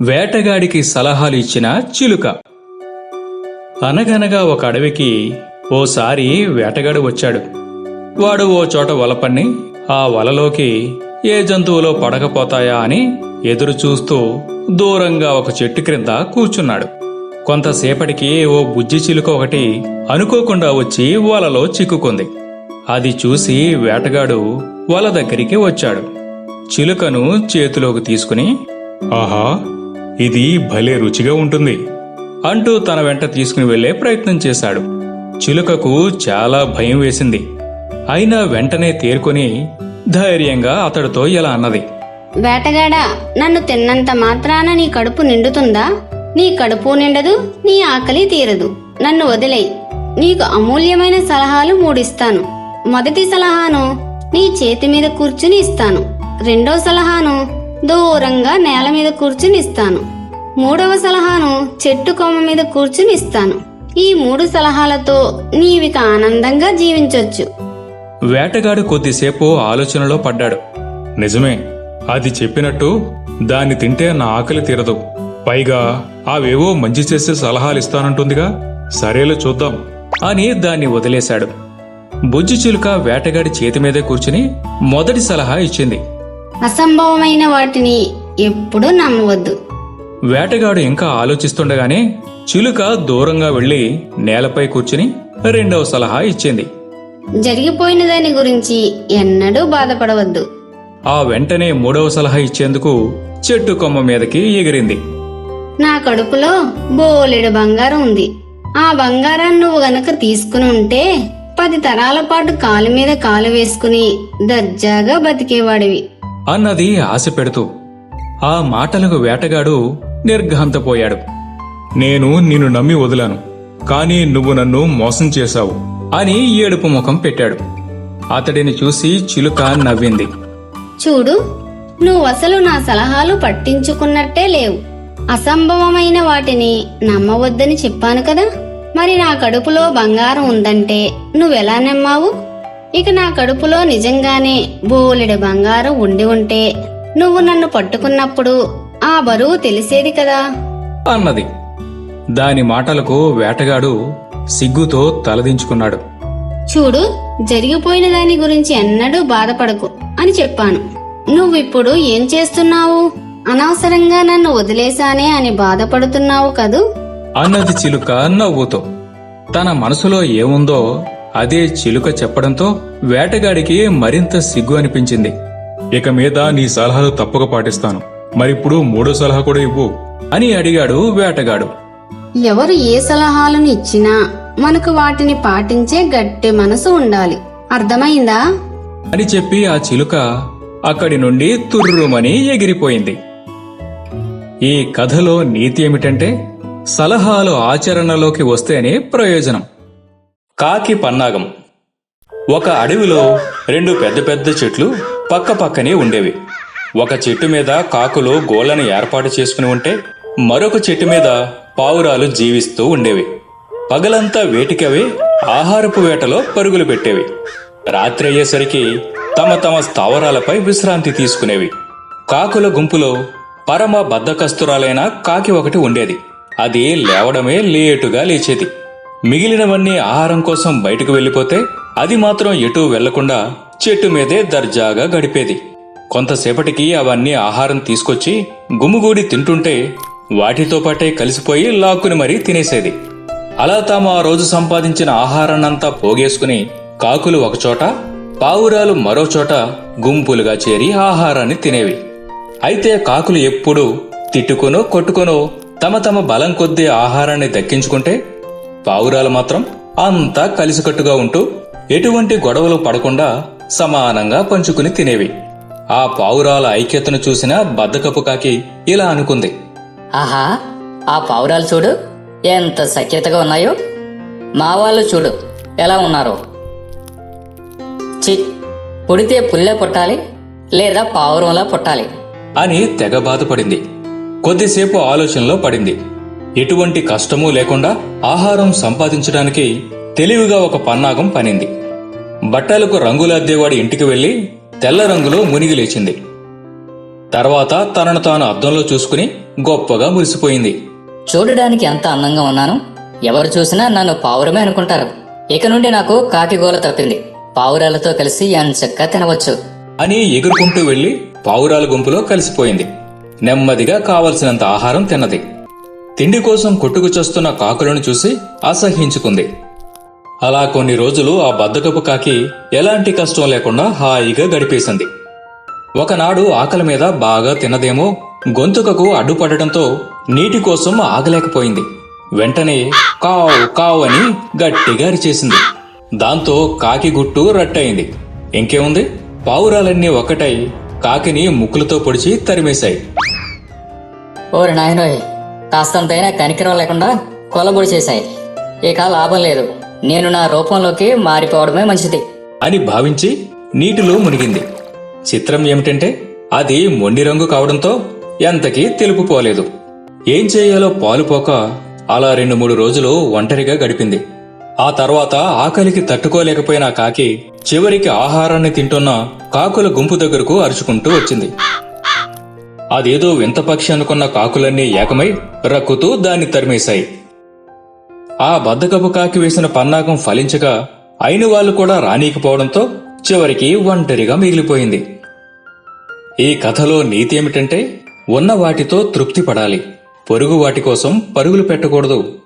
వేటగాడికి సలహాలు ఇచ్చిన చిలుక. అనగనగా ఒక అడవికి ఓసారి వేటగాడు వచ్చాడు. వాడు ఓ చోట వలపన్ని ఆ వలలోకి ఏ జంతువులో పడకపోతాయా అని ఎదురు చూస్తూ దూరంగా ఒక చెట్టు క్రింద కూర్చున్నాడు. కొంతసేపటికి ఓ బుజ్జి చిలుక ఒకటి అనుకోకుండా వచ్చి వలలో చిక్కుకుంది. అది చూసి వేటగాడు వల దగ్గరికి వచ్చాడు. చిలుకను చేతిలోకి తీసుకుని ఆహా ఇది భలే రుచిగా ఉంటుంది అంటూ తన వెంట తీసుకుని వెళ్ళే ప్రయత్నం చేశాడు. చిలుకకు చాలా భయం వేసింది. అయినా వెంటనే తేరుకొని ధైర్యంగా అతడితో ఇలా అన్నది. వేటగాడా నన్ను తిన్నంత మాత్రాన నీ కడుపు నిండుతుందా? నీ కడుపు నిండదు నీ ఆకలి తీరదు. నన్ను వదిలేయి నీకు అమూల్యమైన సలహాలు మూడిస్తాను. మొదటి సలహాను నీ చేతి మీద కూర్చుని ఇస్తాను. రెండో సలహాను దూరంగా నేల మీద కూర్చుని ఇస్తాను మూడవ సలహాను చెట్టు కొమ్మ మీద కూర్చుని ఇస్తాను ఈ మూడు సలహాలతో నీవిక ఆనందంగా జీవించొచ్చు. వేటగాడు కొద్దిసేపు ఆలోచనలో పడ్డాడు. నిజమే అది చెప్పినట్టు దాన్ని తింటే నా ఆకలి తీరదు. పైగా అవేవో మంచి చేసే సలహాలు ఇస్తానంటుందిగా సరేలే చూద్దాం అని దాన్ని వదిలేశాడు. బుజ్జి చిలుక వేటగాడి చేతి మీదే కూర్చుని మొదటి సలహా ఇచ్చింది. అసంభవమైన వాటిని ఎప్పుడూ నమ్మవద్దు. వేటగాడు ఇంకా ఆలోచిస్తుండగానే చిలుక దూరంగా వెళ్ళి నేలపై కూర్చుని రెండవ సలహా ఇచ్చింది. జరిగిపోయిన దాని గురించి ఎన్నడూ బాధపడవద్దు. ఆ వెంటనే మూడవ సలహా ఇచ్చేందుకు చెట్టు కొమ్మ మీదకి ఎగిరింది. నా కడుపులో బోలెడు బంగారం ఉంది. ఆ బంగారాన్ని నువ్వు గనక తీసుకుని ఉంటే పది తరాల పాటు కాలు మీద కాలు వేసుకుని దర్జాగా బతికేవాడివి. అన్నది ఆశ పెడుతూ ఆ మాటలకు వేటగాడు నిర్ఘాంతపోయాడు. నేను నిన్ను నమ్మి వదిలాను కాని నువ్వు నన్ను మోసం చేశావు. అని ఏడుపు ముఖం పెట్టాడు. అతడిని చూసి చిలుక నవ్వింది. చూడు నువ్వు అసలు నా సలహాలు పట్టించుకున్నట్టే లేవు. అసంభవమైన వాటిని నమ్మవద్దని చెప్పాను కదా. మరి నా కడుపులో బంగారం ఉందంటే నువ్వెలా నమ్మావు? ఇక నా కడుపులో నిజంగానే బోలెడు బంగారం ఉండి ఉంటే నువ్వు నన్ను పట్టుకున్నప్పుడు ఆ బరువు తెలిసేది కదా? అన్నది. దాని మాటలకు వేటగాడు సిగ్గుతో తలదించుకున్నాడు. చూడు జరిగిపోయిన దాని గురించి ఎన్నడూ బాధపడకు అని చెప్పాను. నువ్విప్పుడు ఏం చేస్తున్నావు? అనవసరంగా నన్ను వదిలేశానే అని బాధపడుతున్నావు కదూ? అన్నది చిలుక నవ్వుతో. తన మనసులో ఏముందో అదే చిలుక చెప్పడంతో వేటగాడికి మరింత సిగ్గు అనిపించింది. ఇక మీద నీ సలహాలు తప్పక పాటిస్తాను. మరిప్పుడు మూడో సలహా కూడా ఇవ్వు అని అడిగాడు వేటగాడు. ఎవరు ఏ సలహాలను ఇచ్చినా మనకు వాటిని పాటించే గట్టి మనసు ఉండాలి. అర్థమైందా? అని చెప్పి ఆ చిలుక అక్కడి నుండి తుర్రుమని ఎగిరిపోయింది. ఈ కథలో నీతి ఏమిటంటే సలహాలు ఆచరణలోకి వస్తేనే ప్రయోజనం. కాకి పన్నాగం. ఒక అడవిలో రెండు పెద్ద పెద్ద చెట్లు పక్క పక్కనే ఉండేవి. ఒక చెట్టు మీద కాకులు గోళ్ళను ఏర్పాటు చేసుకుని ఉంటే మరొక చెట్టు మీద పావురాలు జీవిస్తూ ఉండేవి. పగలంతా వేటికవే ఆహారపు వేటలో పరుగులు పెట్టేవి. రాత్రి అయ్యేసరికి తమ తమ స్థావరాలపై విశ్రాంతి తీసుకునేవి. కాకుల గుంపులో పరమ బద్ధకస్తురాలైన కాకి ఒకటి ఉండేది. అది లేవడమే లేటుగా లేచేది. మిగిలినవన్నీ ఆహారం కోసం బయటకు వెళ్ళిపోతే అది మాత్రం ఎటూ వెళ్ళకుండా చెట్టు మీదే దర్జాగా గడిపేది. కొంతసేపటికి అవన్నీ ఆహారం తీసుకొచ్చి గుమ్ముగూడి తింటుంటే వాటితో పాటే కలిసిపోయి లాక్కుని మరీ తినేసేది. అలా తాము ఆ రోజు సంపాదించిన ఆహారాన్నంతా పోగేసుకుని కాకులు ఒకచోట పావురాలు మరోచోట గుంపులుగా చేరి ఆహారాన్ని తినేవి. అయితే కాకులు ఎప్పుడూ తిట్టుకునో కొట్టుకునో తమ తమ బలం కొద్దీ ఆహారాన్ని దక్కించుకుంటే పావురాలు మాత్రం అంతా కలిసికట్టుగా ఉంటూ ఎటువంటి గొడవలు పడకుండా సమానంగా పంచుకుని తినేవి. ఆ పావురాల ఐక్యతను చూసిన బద్దకపు కాకి ఇలా అనుకుంది. ఆహా ఆ పావురాలు చూడు ఎంత సఖ్యతగా ఉన్నాయో. మా వాళ్ళు చూడు ఎలా ఉన్నారో. చి పుడితే పుల్లే పుట్టాలి లేదా పావురంలా పుట్టాలి. అని తెగ బాధపడింది. కొద్దిసేపు ఆలోచనలో పడింది. ఎటువంటి కష్టమూ లేకుండా ఆహారం సంపాదించడానికి తెలివిగా ఒక పన్నాగం పనింది. బట్టలకు రంగులు అద్దేవాడి ఇంటికి వెళ్ళి తెల్ల రంగులో మునిగి లేచింది. తర్వాత తనను తాను అద్దంలో చూసుకుని గొప్పగా మురిసిపోయింది. చూడడానికి ఎంత అందంగా ఉన్నాను? ఎవరు చూసినా నన్ను పావురమే అనుకుంటారు. ఇక నుండి నాకు కాకిగోల తప్పింది. పావురాలతో కలిసి ఎంచక్కా తినవచ్చు. అని ఎగురుకుంటూ వెళ్ళి పావురాల గుంపులో కలిసిపోయింది. నెమ్మదిగా కావలసినంత ఆహారం తిన్నది. తిండి కోసం కొట్టుకు చస్తున్న కాకులను చూసి అసహ్యించుకుంది. అలా కొన్ని రోజులు ఆ బద్దకపు కాకి ఎలాంటి కష్టం లేకుండా హాయిగా గడిపేసింది. ఒకనాడు ఆకలి మీద బాగా తినదేమో గొంతుకకు అడ్డుపడటంతో నీటి కోసం ఆగలేకపోయింది. వెంటనే కావు కావు అని గట్టిగా అరిచేసింది. దాంతో కాకి గుట్టు రట్టయింది. ఇంకేముంది? పావురాలన్నీ ఒకటై కాకిని ముక్కులతో పొడిచి తరిమేశాయి. ఓరి నాయనోయ్ కాస్తంతైనా కనికరం లేకుండా కొలబొడి చేశాయి. ఇక లాభం లేదు. నేను నా రూపంలోకి మారిపోవడమే మంచిది. అని భావించి నీటిలో మునిగింది. చిత్రం ఏమిటంటే అది మొండి రంగు కావడంతో ఎంతకీ తెలుపు పోలేదు. ఏం చేయాలో పాలుపోక అలా రెండు మూడు రోజులు ఒంటరిగా గడిపింది. ఆ తర్వాత ఆకలికి తట్టుకోలేకపోయిన కాకి చివరికి ఆహారాన్ని తింటున్న కాకుల గుంపు దగ్గరకు అరుచుకుంటూ వచ్చింది. అదేదో వింత పక్షి అనుకున్న కాకులన్నీ ఏకమై రక్కుతూ దాన్ని తరిమేశాయి. ఆ బద్దకపు కాకి వేసిన పన్నాగం ఫలించగా అయిన వాళ్ళు కూడా రానీకపోవడంతో చివరికి ఒంటరిగా మిగిలిపోయింది. ఈ కథలో నీతి ఏమిటంటే ఉన్న వాటితో తృప్తి పడాలి. పొరుగు వాటి కోసం పరుగులు పెట్టకూడదు.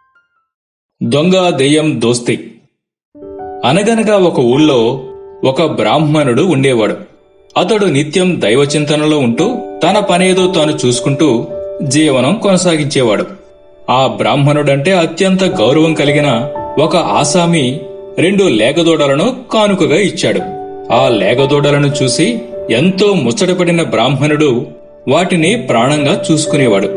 దొంగ దెయ్యం దోస్తి. అనగనగా ఒక ఊళ్ళో ఒక బ్రాహ్మణుడు ఉండేవాడు. అతడు నిత్యం దైవచింతనలో ఉంటూ తన పనేదో తాను చూసుకుంటూ జీవనం కొనసాగించేవాడు. ఆ బ్రాహ్మణుడంటే అత్యంత గౌరవం కలిగిన ఒక ఆసామి రెండు లేగదూడలను కానుకగా ఇచ్చాడు. ఆ లేగదూడలను చూసి ఎంతో ముచ్చటపడిన బ్రాహ్మణుడు వాటిని ప్రాణంగా చూసుకునేవాడు.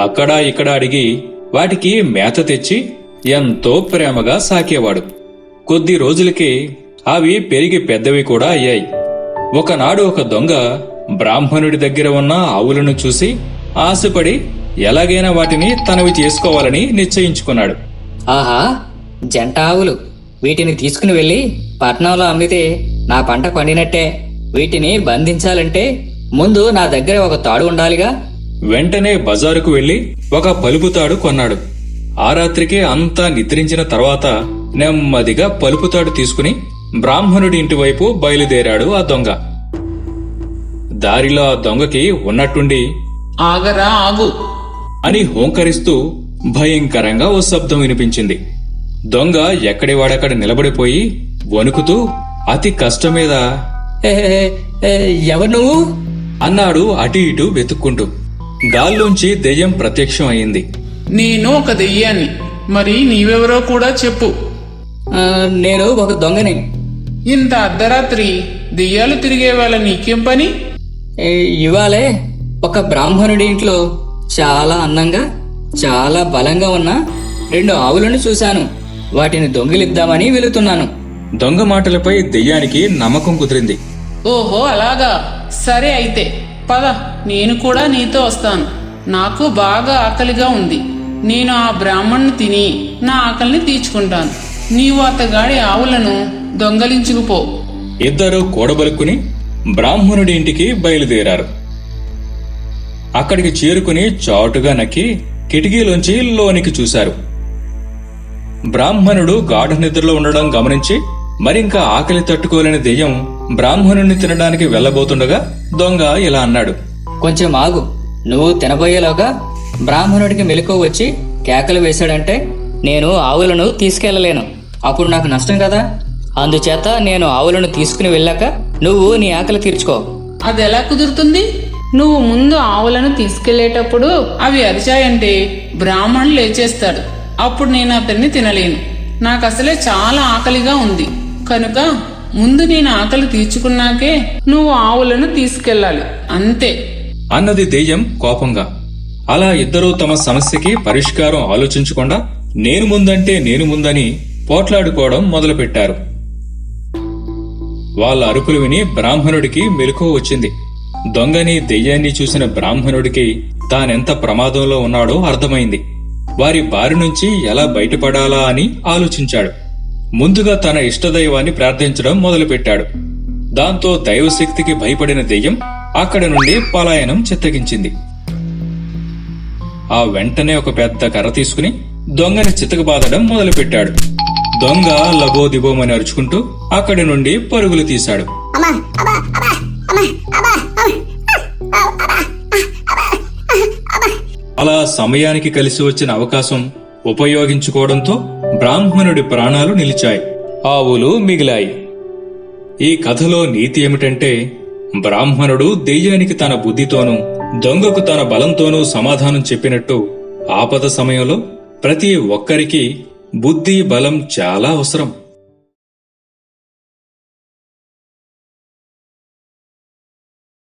అక్కడ ఇక్కడ అడిగి వాటికి మేత తెచ్చి ఎంతో ప్రేమగా సాకేవాడు. కొద్ది రోజులకి అవి పెరిగి పెద్దవి కూడా అయ్యాయి. ఒకనాడు ఒక దొంగ బ్రాహ్మణుడి దగ్గర ఉన్న ఆవులను చూసి ఆశపడి ఎలాగైనా వాటిని తనవి చేసుకోవాలని నిశ్చయించుకున్నాడు. ఆహా జంట ఆవులు. వీటిని తీసుకుని వెళ్ళి పట్నంలో అమ్మితే నా పంట పండినట్టే. వీటిని బంధించాలంటే ముందు నా దగ్గర ఒక తాడు ఉండాలిగా. వెంటనే బజారుకు వెళ్ళి ఒక పలుపు తాడు కొన్నాడు. ఆ రాత్రికే అంతా నిద్రించిన తర్వాత నెమ్మదిగా పలుపు తాడు తీసుకుని బ్రాహ్మణుడి ఇంటి వైపు బయలుదేరాడు ఆ దొంగ. దారిలో ఆ దొంగకి ఉన్నట్టుండి ఆగరా ఆగు. అని హోంకరిస్తూ భయంకరంగా ఓ శబ్దం వినిపించింది. దొంగ ఎక్కడి వాడక్కడ నిలబడిపోయి వణుకుతూ అతి కష్టం మీద ఎవరు నువ్వు? అన్నాడు అటు ఇటు వెతుక్కుంటూ. గాల్లోంచి దెయ్యం ప్రత్యక్షం అయింది. నేను ఒక దెయ్యాన్ని మరి నీవెవరో కూడా చెప్పు. నేను ఒక దొంగని. ఇంత అర్ధరాత్రి దెయ్యాలు తిరిగే వాళ్ళ నీకేం పని? ఇవాళే ఒక బ్రాహ్మణుడి ఇంట్లో చాలా అందంగా చాలా బలంగా ఉన్న రెండు ఆవులను చూశాను. వాటిని దొంగిలిద్దామని వెళుతున్నాను. దొంగ మాటలపై దెయ్యానికి నమ్మకం కుదిరింది. ఓహో అలాగా. సరే అయితే పద. నేను కూడా నీతో వస్తాను. నాకు బాగా ఆకలిగా ఉంది. నేను ఆ బ్రాహ్మణ్ణి తిని నా ఆకలిని తీర్చుకుంటాను. నీవు అతగాడి ఆవులను దొంగలించుకుపో ఇద్దరు కూడబలుక్కుని బ్రాహ్మణుడి ఇంటికి బయలుదేరారు. అక్కడికి చేరుకుని చాటుగా నక్కి కిటికీలోంచి లోనికి చూశారు. బ్రాహ్మణుడు గాఢ నిద్రలో ఉండడం గమనించి మరింకా ఆకలి తట్టుకోలేని దెయ్యం బ్రాహ్మణుణ్ణి తినడానికి వెళ్ళబోతుండగా దొంగ ఇలా అన్నాడు. కొంచెం ఆగు నువ్వు తినబోయేలోగా బ్రాహ్మణుడికి మెలకు వచ్చి కేకలు వేశాడంటే నేను ఆవులను తీసుకెళ్ళలేను. అప్పుడు నాకు నష్టం కదా? అందుచేత నేను ఆవులను తీసుకుని వెళ్ళాక నువ్వు నీ ఆకలి తీర్చుకో. అది ఎలా కుదురుతుంది? నువ్వు ముందు ఆవులను తీసుకెళ్ళేటప్పుడు అవి అరిచాయంటే బ్రాహ్మణులు లేచేస్తాడు అప్పుడు నేను అతన్ని తినలేను. నాకు అసలే చాలా ఆకలిగా ఉంది. కనుక ముందు నేను ఆకలి తీర్చుకున్నాకే నువ్వు ఆవులను తీసుకెళ్ళాలి. అంతే. అన్నది దెయ్యం కోపంగా. అలా ఇద్దరూ తమ సమస్యకి పరిష్కారం ఆలోచించకుండా నేను ముందంటే నేను ముందని పోట్లాడుకోవడం మొదలుపెట్టారు. వాళ్ళ అరుపులు విని బ్రాహ్మణుడికి మెలకువ వచ్చింది. దొంగని దెయ్యాన్ని చూసిన బ్రాహ్మణుడికి తానెంత ప్రమాదంలో ఉన్నాడో అర్థమైంది. వారి బారి నుంచి ఎలా బయటపడాలా అని ఆలోచించాడు. ముందుగా తన ఇష్టదైవాన్ని ప్రార్థించడం మొదలుపెట్టాడు. దాంతో దైవశక్తికి భయపడిన దెయ్యం అక్కడి నుండి పలాయనం చిత్తగించింది. ఆ వెంటనే ఒక పెద్ద కర్ర తీసుకుని దొంగని చితకబాదడం మొదలుపెట్టాడు. దొంగ లబోదిబోమని అరుచుకుంటూ అక్కడి నుండి పరుగులు తీశాడు. అలా సమయానికి కలిసి వచ్చిన అవకాశం ఉపయోగించుకోవడంతో బ్రాహ్మణుడి ప్రాణాలు నిలిచాయి. ఆవులు మిగిలాయి. ఈ కథలో నీతి ఏమిటంటే బ్రాహ్మణుడు దెయ్యానికి తన బుద్ధితోనూ దొంగకు తన బలంతోనూ సమాధానం చెప్పినట్టు ఆపద సమయంలో ప్రతి ఒక్కరికి బుద్ధి బలం చాలా అవసరం.